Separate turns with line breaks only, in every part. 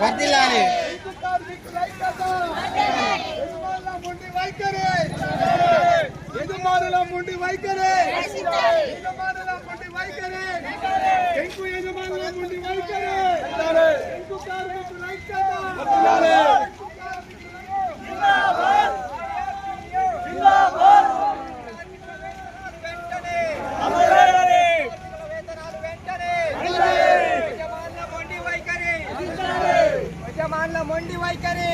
వర్దిల్లాలి.
యజమానుల ముండి వైఖరి యజమానుల ముండి వైఖరి పెంకు యజమానుల ముండి వైఖరి పెంకు కార్మికుల ఐక్యత మొండి వైఖరి.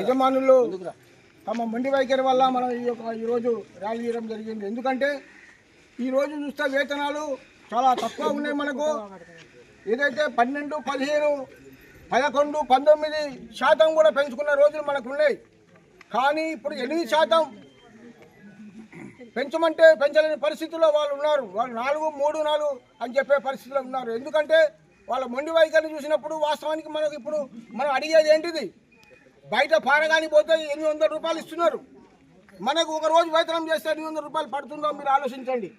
యజమానులు తమ మొండి వైఖరి వల్ల మనం ఈ యొక్క ఈరోజు ర్యాలీ చేయడం జరిగింది. ఎందుకంటే ఈ రోజు చూస్తే వేతనాలు చాలా తక్కువ ఉన్నాయి మనకు. ఏదైతే పన్నెండు పదిహేను పదకొండు పంతొమ్మిది శాతం కూడా పెంచుకున్న రోజులు మనకు ఉన్నాయి. కానీ ఇప్పుడు ఎనిమిది శాతం పెంచమంటే పెంచలేని పరిస్థితుల్లో వాళ్ళు ఉన్నారు. వాళ్ళు నాలుగు మూడు నాలుగు అని చెప్పే పరిస్థితిలో ఉన్నారు. ఎందుకంటే వాళ్ళ మొండి వైఖరిని చూసినప్పుడు వాస్తవానికి మనకు ఇప్పుడు మనం అడిగేది ఏంటిది? బయట పారగాని పోతే ఎనిమిది వందల రూపాయలు ఇస్తున్నారు. మనకు ఒక రోజు వేతనం చేస్తే ఎనిమిది వందల రూపాయలు పడుతుందో మీరు ఆలోచించండి.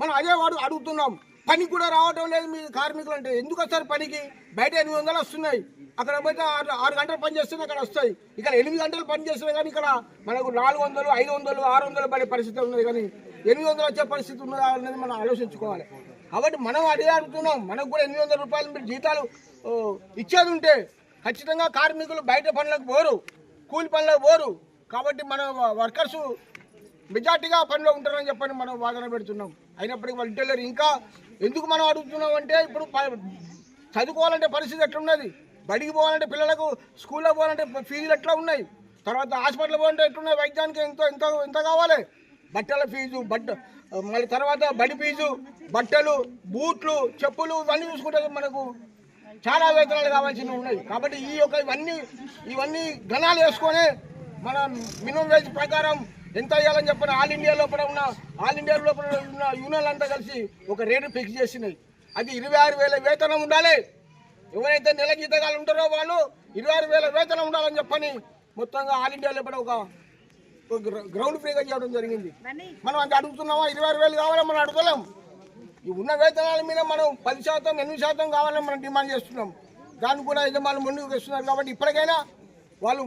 మనం అదే వాడు అడుగుతున్నాం. పని కూడా రావటం లేదు మీ కార్మికులు అంటే. ఎందుకు వస్తారు పనికి? బయట ఎనిమిది వందలు వస్తున్నాయి. అక్కడ పోతే ఆరు ఆరు గంటలు పని అక్కడ వస్తాయి. ఇక్కడ ఎనిమిది గంటలు పని చేస్తున్నా కానీ ఇక్కడ మనకు నాలుగు వందలు ఐదు వందలు ఆరు వందలు పడే పరిస్థితి ఉన్నది కానీ ఎనిమిది వందలు వచ్చే పరిస్థితి ఉన్నదా అనేది మనం ఆలోచించుకోవాలి. కాబట్టి మనం అదే అడుగుతున్నాం మనకు కూడా ఎనిమిది వందల రూపాయలు మీరు జీతాలు ఇచ్చేది ఉంటే ఖచ్చితంగా కార్మికులు బయట పనులకు పోరు కూలి పనులకు పోరు. కాబట్టి మన వర్కర్స్ మెజార్టీగా పనిలో ఉంటారని చెప్పని మనం వాదన పెడుతున్నాం. అయినప్పటికీ వాళ్ళు ఇంటలేరు. ఇంకా ఎందుకు మనం అడుగుతున్నాం అంటే ఇప్పుడు ప- చదువుకోవాలంటే పరిస్థితి ఎట్లున్నది? బడికి పోవాలంటే పిల్లలకు స్కూల్లో పోవాలంటే ఫీజులు ఎట్లా ఉన్నాయి? తర్వాత హాస్పిటల్ పోవాలంటే ఎట్లున్నాయి? వైద్యానికి ఎంతో ఎంత ఎంత కావాలి? బట్టల ఫీజు బట్ట మళ్ళీ తర్వాత బడి ఫీజు బట్టలు బూట్లు చెప్పులు ఇవన్నీ చూసుకుంటే మనకు చాలా వేతనాలు కావాల్సినవి ఉన్నాయి. కాబట్టి ఈ యొక్క ఇవన్నీ ఇవన్నీ గణాలు వేసుకొని మన మినిమం వేజ్ ప్రకారం ఎంత వేయాలని చెప్పిన ఆల్ ఇండియా లోపల ఉన్న ఆల్ ఇండియా లోపల ఉన్న యూనియన్లు అంతా కలిసి ఒక రేటు ఫిక్స్ చేసినాయి. అది ఇరవై ఆరు వేల వేతనం ఉండాలి. ఎవరైతే నెల జీతగాలు ఉంటారో వాళ్ళు ఇరవై ఆరు వేల వేతనం ఉండాలని చెప్పని మొత్తంగా ఆల్ ఇండియా లోపల ఒక గ్రౌండ్ ఫ్రీగా చేయడం జరిగింది. మనం అది అడుగుతున్నామా? ఇరవై ఆరు వేలు కావాలని మనం అడగలేం ఈ ఉన్న వేతనాల మీద మనం పది శాతం ఎనిమిది శాతం కావాలని మనం డిమాండ్ చేస్తున్నాం. దాన్ని కూడా యజమానులు ముందుకు వస్తున్నారు కాబట్టి ఇప్పటికైనా వాళ్ళు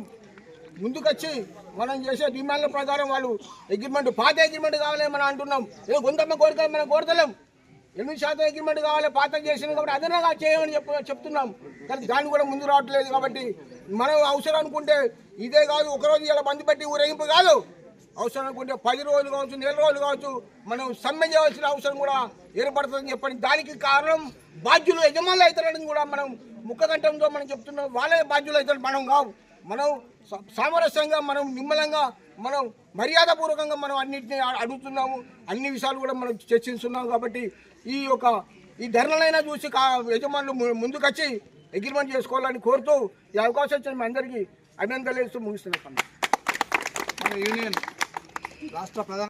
ముందుకొచ్చి మనం చేసే డిమాండ్ల ప్రకారం వాళ్ళు అగ్రిమెంట్ పాత అగ్రిమెంట్ కావాలని మనం అంటున్నాం. ఏదో కొంతమంది కోరిక మనం కోరతలేం. ఎనిమిది శాతం అగ్రిమెంట్ కావాలి పాత చేసినాం కాబట్టి అదనంగా చేయమని చెప్ప చెప్తున్నాం. కానీ దాన్ని కూడా ముందు రావట్లేదు కాబట్టి మనం అవసరం అనుకుంటే ఇదే కాదు ఒకరోజు ఇలా బంద్ పెట్టి ఊరేగింపు కాదు. అవసరం అనుకుంటే పది రోజులు కావచ్చు నెల రోజులు కావచ్చు మనం సమ్మె చేయవలసిన అవసరం కూడా ఏర్పడుతుందని చెప్పండి దానికి కారణం బాధ్యులు యజమానులు అవుతారని కూడా మనం ముఖకంఠంతో మనం చెప్తున్నాం. వాళ్ళే బాధ్యులు అవుతారు మనం కావు. మనం సామరస్యంగా మనం నిమ్మలంగా మనం మర్యాదపూర్వకంగా మనం అన్నింటినీ అడుగుతున్నాము. అన్ని విషయాలు కూడా మనం చర్చిస్తున్నాం కాబట్టి ఈ యొక్క ఈ ధరలైనా చూసి యజమానులు ము- ముందుకొచ్చి అగ్రిమెంట్ చేసుకోవాలని కోరుతూ ఈ అవకాశం ఇచ్చిన మీ అందరికీ అభినందనలు ఇస్తూ ముగిస్తున్నాను
మన యూనియన్ రాష్ట్ర ప్రధాన